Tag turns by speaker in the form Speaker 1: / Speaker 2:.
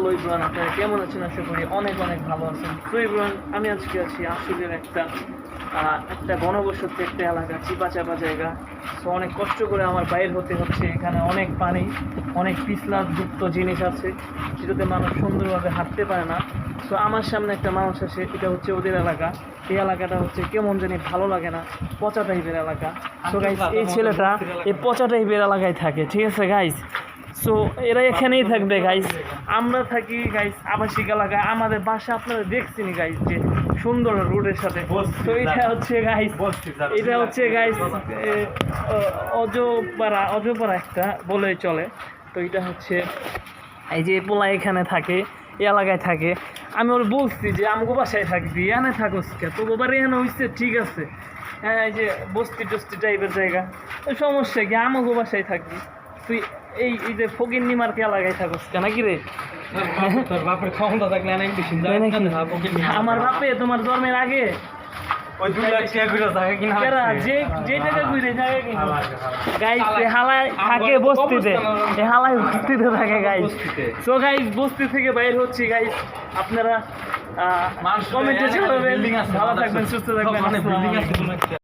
Speaker 1: Hello আপনারা কেমন আছেন? আশা করি অনেক অনেক ভালো আছেন। তো আমি আজকে আছি আশুলিয়ার একটা একটা ঘনবসতি একটা এলাকা জায়গা। তো অনেক কষ্ট করে আমার বাইর হতে হচ্ছে। এখানে অনেক পানি, অনেক পিছলার যুক্ত জিনিস আছে, যেটাতে মানুষ সুন্দরভাবে হাঁটতে পারে না। তো আমার সামনে একটা মানুষ আসে, এটা হচ্ছে ওদের এলাকা। এই এলাকাটা হচ্ছে কেমন জানি ভালো লাগে না, পচা টাইপের এলাকা। তো গাইজ এই ছেলেটা এই পচা টাইপের এলাকায় থাকে। ঠিক আছে গাইজ সো এরা এখানেই থাকবে গাইস আমরা থাকি গাইস আবাসিক এলাকায়। আমাদের বাসা আপনারা দেখছেন গাইস যে সুন্দর রোডের সাথে। তো এটা হচ্ছে গাইস এটা হচ্ছে গাইস অজপাড়া অজপাড়া একটা বলে চলে। তো এটা হচ্ছে এই যে পোলা এখানে থাকে এই এলাকায় থাকে। আমি ওর বলছি যে আমাকে বাসায় থাকবি এনে থাকোস কে? তো বাবার এখানে হইছে ঠিক আছে। হ্যাঁ এই যে বস্তি টস্তি টাইপের জায়গা সমস্যা কি আমাকে বাসায় থাকবি। তুই এই এই যে ফকির নিমার কে এলাকায় থাকোস কেন কি রে?
Speaker 2: তোর বাপের ক্ষমতা থাকলে অনেক বেশি।
Speaker 1: আমার বাপে তোমার জন্মের আগে
Speaker 2: ওই দুই লাখ টাকা করে থাকে কিনা
Speaker 1: যে যে টাকা কইরে জায়গা কিনা। গাইস হালায় থাকে বস্তিতে। এ হালায় বস্তিতে থাকে গাইস। সো গাইস বস্তি থেকে বাইর হচ্ছি গাইস। আপনারা কমেন্টে জানাবেন। ভালো থাকবেন সুস্থ থাকবেন।